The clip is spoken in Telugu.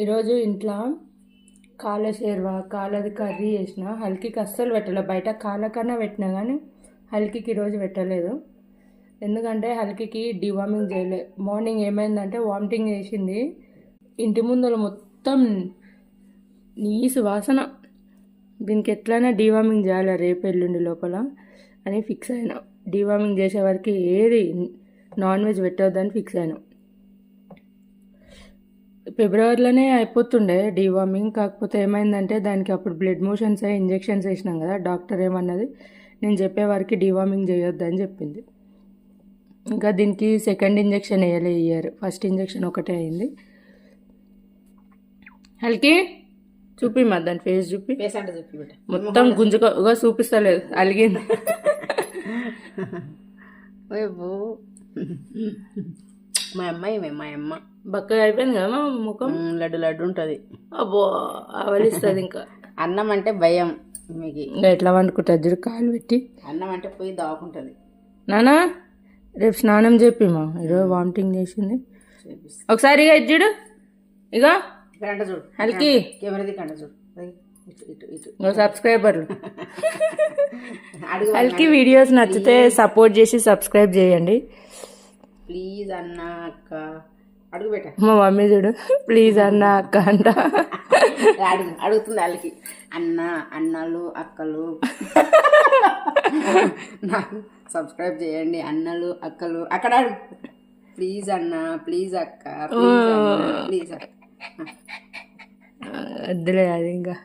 ఈరోజు ఇంట్లో కాళ్ళ షేర్వా కాళ్ళది కర్రీ చేసిన హల్కీకి అస్సలు పెట్టలే. బయట కాళ్ళకన్నా పెట్టినా కానీ హల్కీకి ఈరోజు పెట్టలేదు. ఎందుకంటే హల్కీకి డివామింగ్ చేయలే. మార్నింగ్ ఏమైందంటే వామిటింగ్ చేసింది. ఇంటి ముందర మొత్తం నీసు వాసన. దీనికి ఎట్లయినా డివామింగ్ చేయాలి రేపు ఎల్లుండి లోపల అని ఫిక్స్ అయినా. డివామింగ్ చేసే వరకు ఏది నాన్ వెజ్ పెట్టవద్దని ఫిక్స్ అయినా. ఫిబ్రవరిలోనే అయిపోతుండే డివార్మింగ్ కాకపోతే ఏమైందంటే దానికి అప్పుడు బ్లడ్ మోషన్స్ అయ్యి ఇంజెక్షన్స్ వేసినాం కదా డాక్టర్ ఏమన్నది నేను చెప్పే వారికి డివార్మింగ్ చేయొద్దని చెప్పింది. ఇంకా దీనికి సెకండ్ ఇంజెక్షన్ వేయలే ఇయర్. ఫస్ట్ ఇంజెక్షన్ ఒకటే అయింది. హల్కి చూపి మా దాని ఫేస్ చూపి. మొత్తం గుంజుగా చూపిస్తలేదు అలిగింది. మా అమ్మాయి మే అమ్మ. బక్కగా అయిపోయింది కదా మా ముఖం? లడ్డు లడ్డు ఉంటుంది. అబ్బో అవలిస్తుంది ఇంకా. అన్నం అంటే భయం మీకు. ఇంకా ఎట్లా వండుకుంటుంది చూడు కాలు పెట్టి. అన్నం అంటే పోయి దాక్కుంటుంది నానా రేపు స్నానం చెప్పి మా ఈరోజు వామిటింగ్ చేసింది. ఒకసారి ఇక చూడు. ఇక అంటే చూడు. హల్కి. కెమెరా దిక్కంట చూడు. సబ్స్క్రైబర్లు. హల్కి వీడియోస్ నచ్చితే సపోర్ట్ చేసి సబ్స్క్రైబ్ చేయండి. ప్లీజ్ అన్న అక్క. అడుగు బేట. మా మమ్మీ చూడు ప్లీజ్ అన్న అక్క అంట. అడుగు అడుగుతుంది వాళ్ళకి. అన్న అన్నలు అక్కలు. నాకు సబ్స్క్రైబ్ చేయండి. అన్నలు అక్కలు. అక్కడ అడుగు. ప్లీజ్ అన్న ప్లీజ్ అక్క ప్లీజ్ అక్క. వద్దులే అది ఇంకా.